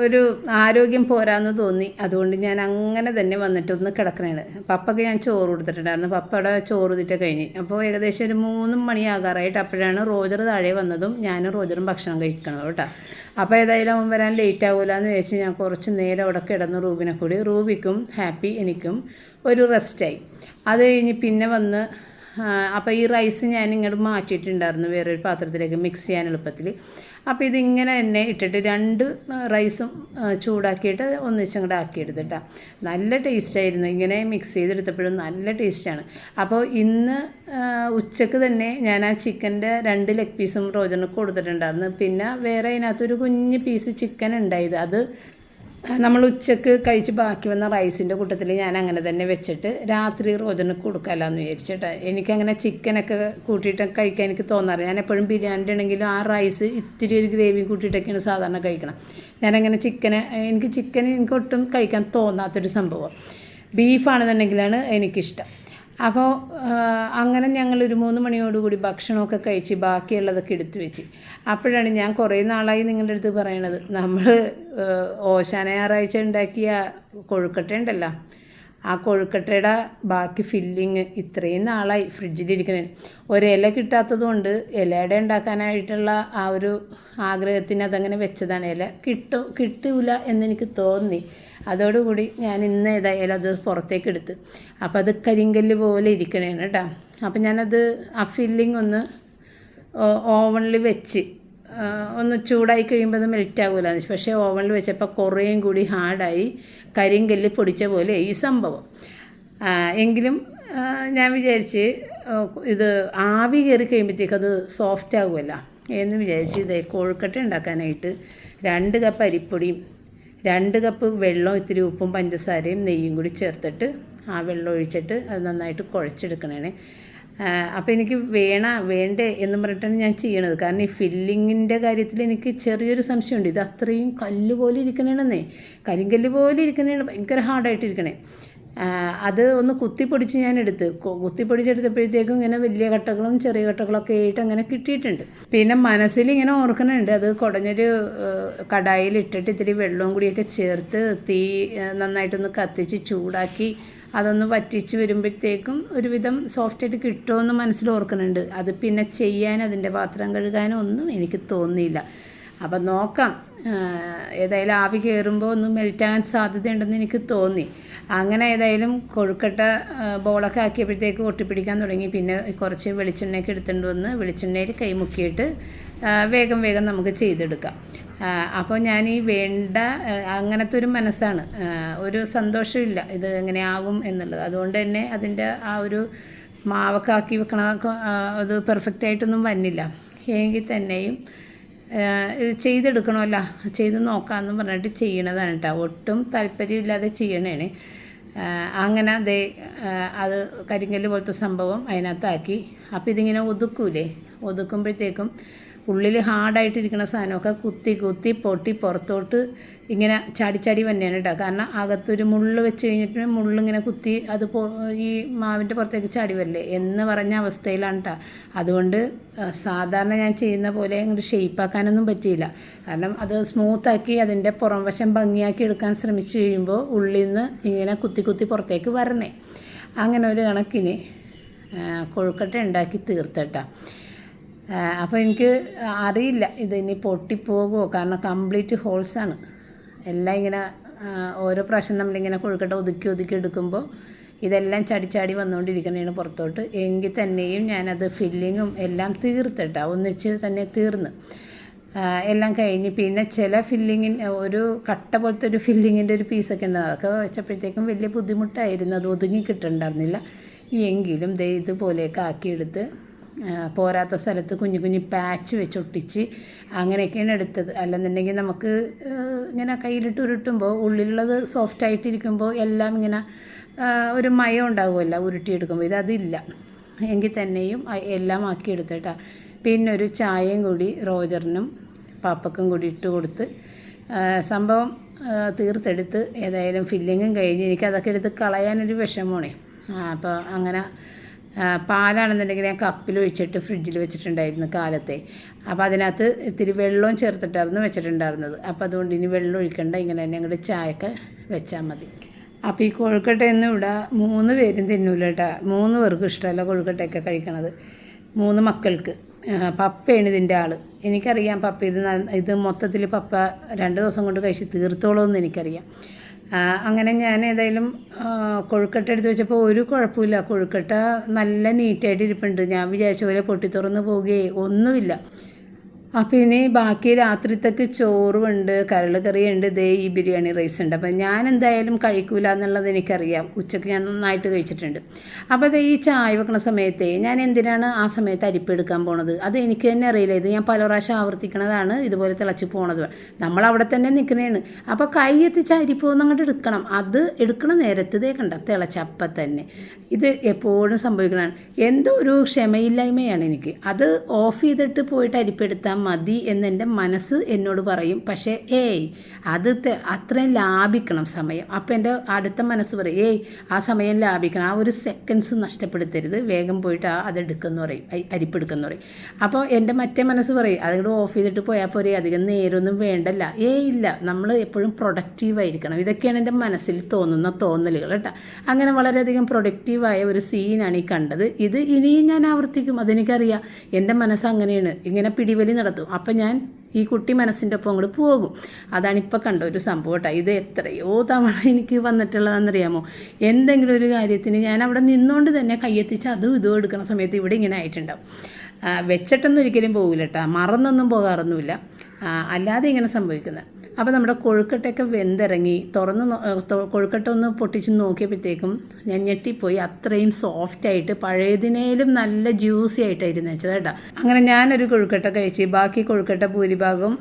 ഒരു ആരോഗ്യം പോരാന്ന് തോന്നി. അതുകൊണ്ട് ഞാൻ അങ്ങനെ തന്നെ വന്നിട്ട് ഒന്ന് കിടക്കണേണ്. പപ്പക്ക് ഞാൻ ചോറ് കൊടുത്തിട്ടുണ്ടായിരുന്നു. പപ്പയുടെ ചോറ് തിറ്റ കഴിഞ്ഞ്. അപ്പോൾ ഏകദേശം ഒരു മൂന്ന് മണിയാകാറായിട്ട് അപ്പോഴാണ് റോജർ താഴെ വന്നതും ഞാനും റോജറും ഭക്ഷണം കഴിക്കണത് കേട്ടോ. അപ്പോൾ ഏതായാലും വരാൻ ലേറ്റ് ആകില്ല എന്ന് വെച്ച് ഞാൻ കുറച്ച് നേരം അവിടെ കിടന്ന് റൂബിനെ കൂടി റൂബിക്കും ഹാപ്പി എനിക്കും ഒരു റെസ്റ്റായി അത് കഴിഞ്ഞ് പിന്നെ വന്ന് അപ്പോൾ ഈ റൈസ് ഞാൻ ഇങ്ങോട്ട് മാറ്റിയിട്ടുണ്ടായിരുന്നു വേറൊരു പാത്രത്തിലേക്ക് മിക്സ് ചെയ്യാൻ എളുപ്പത്തിൽ അപ്പോൾ ഇതിങ്ങനെ തന്നെ ഇട്ടിട്ട് രണ്ട് റൈസും ചൂടാക്കിയിട്ട് ഒന്നിച്ചങ്ങോട്ട് ആക്കിയെടുത്തിട്ടാ നല്ല ടേസ്റ്റായിരുന്നു ഇങ്ങനെ മിക്സ് ചെയ്തെടുത്തപ്പോഴും നല്ല ടേസ്റ്റാണ് അപ്പോൾ ഇന്ന് ഉച്ചയ്ക്ക് തന്നെ ഞാൻ ആ ചിക്കന്റെ രണ്ട് ലെഗ് പീസും റോജറിന് കൊടുത്തിട്ടുണ്ടായിരുന്നു. പിന്നെ വേറെ അതിനകത്തൊരു കുഞ്ഞ് പീസ് ചിക്കൻ ഉണ്ടായത്. അത് നമ്മൾ ഉച്ചയ്ക്ക് കഴിച്ച് ബാക്കി വന്ന റൈസിന്റെ കൂട്ടത്തിൽ ഞാൻ അങ്ങനെ തന്നെ വെച്ചിട്ട് രാത്രി റോജന് കൊടുക്കാമല്ലോ വിചാരിച്ചിട്ട്. എനിക്കങ്ങനെ ചിക്കനൊക്കെ കൂട്ടിയിട്ട് കഴിക്കാൻ എനിക്ക് തോന്നാറ് ഞാൻ എപ്പോഴും ബിരിയാണി ആണെങ്കിലും ആ റൈസ് ഇത്തിരി ഒരു ഗ്രേവി കൂട്ടിയിട്ടൊക്കെയാണ് സാധാരണ കഴിക്കണം ഞാനങ്ങനെ ചിക്കന് എനിക്ക് ചിക്കൻ എനിക്ക് ഒട്ടും കഴിക്കാൻ തോന്നാത്തൊരു സംഭവം. ബീഫാണെന്നുണ്ടെങ്കിലാണ് എനിക്കിഷ്ടം. അപ്പോൾ അങ്ങനെ ഞങ്ങൾ ഒരു മൂന്ന് മണിയോടുകൂടി ഭക്ഷണമൊക്കെ കഴിച്ച് ബാക്കിയുള്ളതൊക്കെ എടുത്തു വെച്ച്. അപ്പോഴാണ് ഞാൻ കുറേ നാളായി നിങ്ങളുടെ അടുത്ത് പറയണത്. നമ്മൾ ഓശാന ഞായറാഴ്ച ഉണ്ടാക്കിയ കൊഴുക്കട്ട ഉണ്ടല്ലോ. ആ കൊഴുക്കട്ടയുടെ ബാക്കി ഫില്ലിങ് ഇത്രയും നാളായി ഫ്രിഡ്ജിലിരിക്കണേ. ഒരില കിട്ടാത്തത് കൊണ്ട് ഇലയുടെ ഉണ്ടാക്കാനായിട്ടുള്ള ആ ഒരു ആഗ്രഹത്തിന് അതങ്ങനെ വെച്ചതാണ്. ഇല കിട്ടും കിട്ടൂല എന്നെനിക്ക് തോന്നി. അതോടുകൂടി ഞാൻ ഇന്ന് ഏതായാലും അത് പുറത്തേക്ക് എടുത്ത്. അപ്പോൾ അത് കരിങ്കല്ല് പോലെ ഇരിക്കണേണ് കേട്ടോ. അപ്പം ഞാനത് ആ ഫില്ലിംഗ് ഒന്ന് ഓവണിൽ വെച്ച് ഒന്ന് ചൂടായി കഴിയുമ്പോൾ അത് മെൽറ്റ് ആകില്ല പക്ഷേ ഓവണിൽ വെച്ചപ്പോൾ കുറേയും കൂടി ഹാർഡായി കരിങ്കല്ല് പൊടിച്ച പോലെ ഈ സംഭവം. എങ്കിലും ഞാൻ വിചാരിച്ച് ഇത് ആവി കയറി കഴിയുമ്പോഴത്തേക്ക് അത് സോഫ്റ്റ് ആകുമല്ലോ എന്ന് വിചാരിച്ച് ഇതേ കോഴിക്കട്ട ഉണ്ടാക്കാനായിട്ട് രണ്ട് കപ്പ് അരിപ്പൊടിയും രണ്ട് കപ്പ് വെള്ളം ഇത്തിരി ഉപ്പും പഞ്ചസാരയും നെയ്യും കൂടി ചേർത്തിട്ട് ആ വെള്ളം ഒഴിച്ചിട്ട് അത് നന്നായിട്ട് കുഴച്ചെടുക്കണേ അപ്പോൾ എനിക്ക് വേണ വേണ്ടേ എന്ന് പറഞ്ഞിട്ടാണ് ഞാൻ ചെയ്യണത്. കാരണം ഈ ഫില്ലിങ്ങിന്റെ കാര്യത്തിൽ എനിക്ക് ചെറിയൊരു സംശയമുണ്ട്. ഇത് അത്രയും കല്ല് പോലെ ഇരിക്കണേണെന്നേ. കരിങ്കല്ല് പോലെ ഇരിക്കണേണ്. ഭയങ്കര ഹാർഡായിട്ടിരിക്കണേ അത് ഒന്ന് കുത്തിപ്പൊടിച്ച് ഞാൻ എടുത്ത്. കുത്തിപ്പൊടിച്ചെടുത്തപ്പോഴത്തേക്കും ഇങ്ങനെ വലിയ കട്ടകളും ചെറിയ കട്ടകളൊക്കെ ആയിട്ട് അങ്ങനെ കിട്ടിയിട്ടുണ്ട്. പിന്നെ മനസ്സിൽ ഇങ്ങനെ ഓർക്കുന്നുണ്ട്. അത് കുടഞ്ഞൊരു കടായിൽ ഇട്ടിട്ട് ഇത്തിരി വെള്ളവും കൂടിയൊക്കെ ചേർത്ത് തീ നന്നായിട്ടൊന്ന് കത്തിച്ച് ചൂടാക്കി അതൊന്ന് വറ്റിച്ച് വരുമ്പോഴത്തേക്കും ഒരുവിധം സോഫ്റ്റായിട്ട് കിട്ടുമെന്ന് മനസ്സിൽ ഓർക്കുന്നുണ്ട്. അത് പിന്നെ ചെയ്യാൻ അതിന്റെ പാത്രം കഴുകാനോ ഒന്നും എനിക്ക് തോന്നിയില്ല. അപ്പം നോക്കാം. ഏതായാലും ആവി കയറുമ്പോൾ ഒന്ന് മെൽറ്റാകാൻ സാധ്യതയുണ്ടെന്ന് എനിക്ക് തോന്നി. അങ്ങനെ ഏതായാലും കൊഴുക്കട്ട ബോളൊക്കെ ആക്കിയപ്പോഴത്തേക്ക് ഒട്ടിപ്പിടിക്കാൻ തുടങ്ങി. പിന്നെ കുറച്ച് വെളിച്ചെണ്ണയൊക്കെ എടുത്തുകൊണ്ട് വന്ന് വെളിച്ചെണ്ണയിൽ കൈമുക്കിയിട്ട് വേഗം വേഗം നമുക്ക് ചെയ്തെടുക്കാം. അപ്പോൾ ഞാൻ ഈ വേണ്ട അങ്ങനത്തെ ഒരു മനസ്സാണ്. ഒരു സന്തോഷമില്ല ഇത് എങ്ങനെ ആകും എന്നുള്ളത്. അതുകൊണ്ട് തന്നെ അതിന്റെ ആ ഒരു മാവൊക്കെ ആക്കി വെക്കണ അത് പെർഫെക്റ്റ് ആയിട്ടൊന്നും വന്നില്ല. എങ്കിൽ തന്നെയും ചെയ്തെടുക്കണമല്ല. ചെയ്ത് നോക്കാമെന്ന് പറഞ്ഞിട്ട് ചെയ്യണതാണ് കേട്ടോ. ഒട്ടും താല്പര്യമില്ലാതെ ചെയ്യണേണ്. അങ്ങനെ അതേ അത് കരിങ്കല്ല് പോലത്തെ സംഭവം അതിനകത്താക്കി. അപ്പോൾ ഇതിങ്ങനെ ഒതുക്കൂലേ? ഒതുക്കുമ്പോഴത്തേക്കും ഉള്ളിൽ ഹാർഡായിട്ടിരിക്കുന്ന സാധനമൊക്കെ കുത്തി കുത്തി പൊട്ടി പുറത്തോട്ട് ഇങ്ങനെ ചാടി ചാടി തന്നെയാണ് കേട്ടോ കാരണം അകത്തൊരു മുള്ള് വെച്ച് കഴിഞ്ഞിട്ട് മുള്ളിങ്ങനെ കുത്തി അത് ഈ മാവിന്റെ പുറത്തേക്ക് ചാടി വരില്ലേ എന്ന് പറഞ്ഞ അവസ്ഥയിലാണ് കേട്ടോ അതുകൊണ്ട് സാധാരണ ഞാൻ ചെയ്യുന്ന പോലെ അങ്ങോട്ട് ഷെയ്പ്പാക്കാനൊന്നും പറ്റിയില്ല. കാരണം അത് സ്മൂത്താക്കി അതിന്റെ പുറം വശം ഭംഗിയാക്കി എടുക്കാൻ ശ്രമിച്ചു കഴിയുമ്പോൾ ഉള്ളിൽ നിന്ന് ഇങ്ങനെ കുത്തി കുത്തി പുറത്തേക്ക് വരണേ. അങ്ങനെ ഒരു കണക്കിന് കൊഴുക്കട്ട ഉണ്ടാക്കി തീർത്തട്ടാ. അപ്പോൾ എനിക്ക് അറിയില്ല. ഇത് ഇനി പൊട്ടിപ്പോകുമോ കാരണം കംപ്ലീറ്റ് ഹോൾസാണ്. എല്ലാം ഇങ്ങനെ ഓരോ പ്രാവശ്യം നമ്മളിങ്ങനെ കൊഴുക്കട്ട ഒതുക്കി ഒതുക്കി എടുക്കുമ്പോൾ ഇതെല്ലാം ചടിച്ചാടി ചാടി വന്നുകൊണ്ടിരിക്കണേണ് പുറത്തോട്ട്. എങ്കിൽ തന്നെയും ഞാനത് ഫില്ലിങ്ങും എല്ലാം തീർത്തിട്ടാ. ഒന്നിച്ച് തന്നെ തീർന്ന്. എല്ലാം കഴിഞ്ഞ് പിന്നെ ചില ഫില്ലിങ്ങിന് ഒരു കട്ട പോലത്തെ ഒരു ഫില്ലിങ്ങിന്റെ ഒരു പീസൊക്കെ ഉണ്ട് അതൊക്കെ വെച്ചപ്പോഴത്തേക്കും വലിയ ബുദ്ധിമുട്ടായിരുന്നു. അത് ഒതുങ്ങി കിട്ടുന്നുണ്ടായിരുന്നില്ല എങ്കിലും ദേ ഇതുപോലെയൊക്കെ ആക്കിയെടുത്ത് പോരാത്ത സ്ഥലത്ത് കുഞ്ഞു കുഞ്ഞു പാച്ച് വെച്ച് ഒട്ടിച്ച് അങ്ങനെയൊക്കെയാണ് എടുത്തത്. അല്ലെന്നുണ്ടെങ്കിൽ നമുക്ക് ഇങ്ങനെ കയ്യിലിട്ട് ഉരുട്ടുമ്പോൾ ഉള്ളിലുള്ളത് സോഫ്റ്റ് ആയിട്ടിരിക്കുമ്പോൾ എല്ലാം ഇങ്ങനെ ഒരു മയം ഉണ്ടാകുമല്ലോ ഉരുട്ടിയെടുക്കുമ്പോൾ. ഇതതില്ല എങ്കിൽ തന്നെയും എല്ലാം ആക്കി എടുത്തിട്ടാ പിന്നെ ഒരു ചായയും കൂടി റോജറിനും പാപ്പക്കും കൂടി ഇട്ട് കൊടുത്ത് സംഭവം തീർത്തെടുത്ത് ഏതായാലും ഫില്ലിങ്ങും കഴിഞ്ഞ് എനിക്കതൊക്കെ എടുത്ത് കളയാനൊരു വിഷമമാണേ. അപ്പോൾ അങ്ങനെ പാലാണെന്നുണ്ടെങ്കിൽ ഞാൻ കപ്പിൽ ഒഴിച്ചിട്ട് ഫ്രിഡ്ജിൽ വെച്ചിട്ടുണ്ടായിരുന്നു കാലത്തെ. അപ്പോൾ അതിനകത്ത് ഇത്തിരി വെള്ളവും ചേർത്തിട്ടായിരുന്നു വെച്ചിട്ടുണ്ടായിരുന്നത്. അപ്പോൾ അതുകൊണ്ട് ഇനി വെള്ളം ഒഴിക്കണ്ട ഇങ്ങനെ തന്നെ അങ്ങോട്ട് ചായയൊക്കെ വെച്ചാൽ മതി. അപ്പോൾ ഈ കൊഴുക്കട്ട എന്ന് ഇവിടെ മൂന്ന് പേരും തിന്നൂല കേട്ടോ. മൂന്ന് പേർക്കും ഇഷ്ടമല്ല കൊഴുക്കട്ടയൊക്കെ കഴിക്കണത്. മൂന്ന് മക്കൾക്ക്. പപ്പയാണ് ഇതിന്റെ ആൾ എനിക്കറിയാം പപ്പ ഇത് ഇത് മൊത്തത്തിൽ പപ്പ രണ്ട് ദിവസം കൊണ്ട് കഴിച്ച് തീർത്തോളൂ എന്ന് എനിക്കറിയാം. അങ്ങനെ ഞാൻ ഏതായാലും കൊഴുക്കട്ട എടുത്ത് വെച്ചപ്പോൾ ഒരു കുഴപ്പമില്ല. കൊഴുക്കട്ട നല്ല നീറ്റായിട്ട് ഇരിപ്പുണ്ട്. ഞാൻ വിചാരിച്ച പോലെ പൊട്ടി തുറന്ന് പോവുകയെ ഒന്നുമില്ല. അപ്പോൾ ഇനി ബാക്കി രാത്രിത്തേക്ക് ചോറുമുണ്ട് കരൾ കറിയുണ്ട് ദേ ഈ ബിരിയാണി റൈസ് ഉണ്ട്. അപ്പം ഞാൻ എന്തായാലും കഴിക്കൂല എന്നുള്ളത് എനിക്കറിയാം. ഉച്ചയ്ക്ക് ഞാൻ നന്നായിട്ട് കഴിച്ചിട്ടുണ്ട്. അപ്പോൾ ദേ ഈ ചായ വെക്കണ സമയത്തെ ഞാൻ എന്തിനാണ് ആ സമയത്ത് അരിപ്പ് എടുക്കാൻ പോണത്? അത് എനിക്ക് തന്നെ അറിയില്ല. ഇത് ഞാൻ പല പ്രാവശ്യം ആവർത്തിക്കണതാണ്. ഇതുപോലെ തിളച്ച് പോണത്. നമ്മൾ അവിടെ തന്നെ നിൽക്കുന്നതാണ് അപ്പോൾ കൈ എത്തിച്ച് ഒന്നും അങ്ങോട്ട് എടുക്കണം. അത് എടുക്കണ നേരത്ത് ഇതേ കണ്ട തിളച്ചപ്പം തന്നെ. ഇത് എപ്പോഴും സംഭവിക്കണതാണ്. എന്തോ ഒരു ക്ഷമയില്ലായ്മയാണ് എനിക്ക്. അത് ഓഫ് ചെയ്തിട്ട് പോയിട്ട് അരിപ്പെടുത്താൽ മതി എന്ന് എന്റെ മനസ്സ് എന്നോട് പറയും. പക്ഷേ ഏയ് അത് അത്രയും ലാഭിക്കണം സമയം. അപ്പോൾ എന്റെ അടുത്ത മനസ്സ് പറയും ഏയ് ആ സമയം ലാഭിക്കണം. ആ ഒരു സെക്കൻഡ്സ് നഷ്ടപ്പെടുത്തരുത്. വേഗം പോയിട്ട് ആ അതെടുക്കുമെന്ന് പറയും. അരി- അരിപ്പെടുക്കുമെന്ന് പറയും. അപ്പോൾ എന്റെ മറ്റേ മനസ്സ് പറയും അതുകൂടെ ഓഫ് ചെയ്തിട്ട് പോയാൽ പോരെ അധികം നേരമൊന്നും വേണ്ടല്ല. ഏ ഇല്ല. നമ്മൾ എപ്പോഴും പ്രൊഡക്റ്റീവ് ആയിരിക്കണം. ഇതൊക്കെയാണ് എന്റെ മനസ്സിൽ തോന്നുന്ന തോന്നലുകൾ കേട്ടോ. അങ്ങനെ വളരെയധികം പ്രൊഡക്റ്റീവായ ഒരു സീനാണ് ഈ കണ്ടത്. ഇത് ഇനിയും ഞാൻ ആവർത്തിക്കും. അതെനിക്കറിയാം. എന്റെ മനസ്സ് അങ്ങനെയാണ്. ഇങ്ങനെ പിടിവലി നടത്തും. അപ്പം ഞാൻ ഈ കുട്ടി മനസ്സിന്റെ ഒപ്പം അങ്ങോട്ട് പോകും. അതാണ് ഇപ്പോൾ കണ്ട ഒരു സംഭവം കേട്ടോ. ഇത് എത്രയോ തവണ എനിക്ക് വന്നിട്ടുള്ളതെന്നറിയാമോ എന്തെങ്കിലും ഒരു കാര്യത്തിന് ഞാൻ അവിടെ നിന്നുകൊണ്ട് തന്നെ കയ്യെത്തിച്ച് അതും ഇതും എടുക്കുന്ന സമയത്ത് ഇവിടെ ഇങ്ങനെ ആയിട്ടുണ്ടാവും. വെച്ചിട്ടൊന്നും ഒരിക്കലും പോകില്ല കേട്ടോ. മറന്നൊന്നും പോകാറൊന്നുമില്ല. അല്ലാതെ ഇങ്ങനെ സംഭവിക്കുന്നത്. അപ്പോൾ നമ്മുടെ കൊഴുക്കട്ടയൊക്കെ വെന്തിറങ്ങി തുറന്ന് കൊഴുക്കട്ട ഒന്ന് പൊട്ടിച്ച് നോക്കിയപ്പോഴത്തേക്കും ഞാൻ ഞെട്ടിപ്പോയി. അത്രയും സോഫ്റ്റായിട്ട് പഴയതിനേലും നല്ല ജ്യൂസി ആയിട്ടായിരുന്നു വെച്ചത് കേട്ടോ. അങ്ങനെ ഞാനൊരു കൊഴുക്കട്ട കഴിച്ച് ബാക്കി കൊഴുക്കട്ട ഭൂരിഭാഗം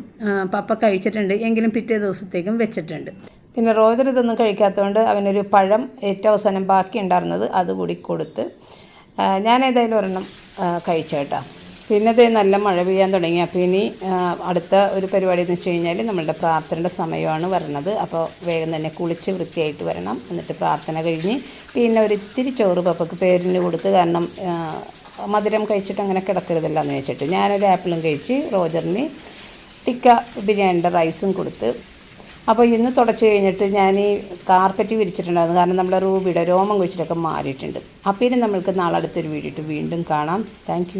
പപ്പ കഴിച്ചിട്ടുണ്ട്. എങ്കിലും പിറ്റേ ദിവസത്തേക്കും വെച്ചിട്ടുണ്ട്. പിന്നെ റോജർ ഇതൊന്നും കഴിക്കാത്തതുകൊണ്ട് അവനൊരു പഴം ഏറ്റവും അവസാനം ബാക്കി ഉണ്ടായിരുന്നത് അതുകൂടി കൊടുത്ത് ഞാൻ ഏതായാലും ഒരെണ്ണം കഴിച്ചേട്ടാ. പിന്നെ ദേ നല്ല മഴ പെയ്യാൻ തുടങ്ങി. അപ്പോൾ ഇനി അടുത്ത ഒരു പരിപാടി എന്ന് വെച്ച് കഴിഞ്ഞാൽ നമ്മളുടെ പ്രാർത്ഥനയുടെ സമയമാണ് വരണത്. അപ്പോൾ വേഗം തന്നെ കുളിച്ച് വൃത്തിയായിട്ട് വരണം. എന്നിട്ട് പ്രാർത്ഥന കഴിഞ്ഞ് പിന്നെ ഒരു ഇത്തിരി ചോറ് പപ്പക്ക് പേരിന് കൊടുത്ത് കാരണം മധുരം കഴിച്ചിട്ട് അങ്ങനെ കിടക്കരുതല്ല എന്ന് വെച്ചിട്ട് ഞാനൊരു ആപ്പിളും കഴിച്ച് റോജറിന് ടിക്ക ബിരിയാണിയുടെ റൈസും കൊടുത്ത്. അപ്പോൾ ഇന്ന് തുടച്ച് കഴിഞ്ഞിട്ട് ഞാൻ ഈ കാർപ്പറ്റ് വിരിച്ചിട്ടുണ്ടായിരുന്നു. കാരണം നമ്മുടെ റൂബിയുടെ രോമം കുഴിച്ചിട്ടൊക്കെ മാറിയിട്ടുണ്ട്. അപ്പോൾ ഇനി നമ്മൾക്ക് നാളെ അടുത്തൊരു വീഡിയോ വീണ്ടും കാണാം. താങ്ക്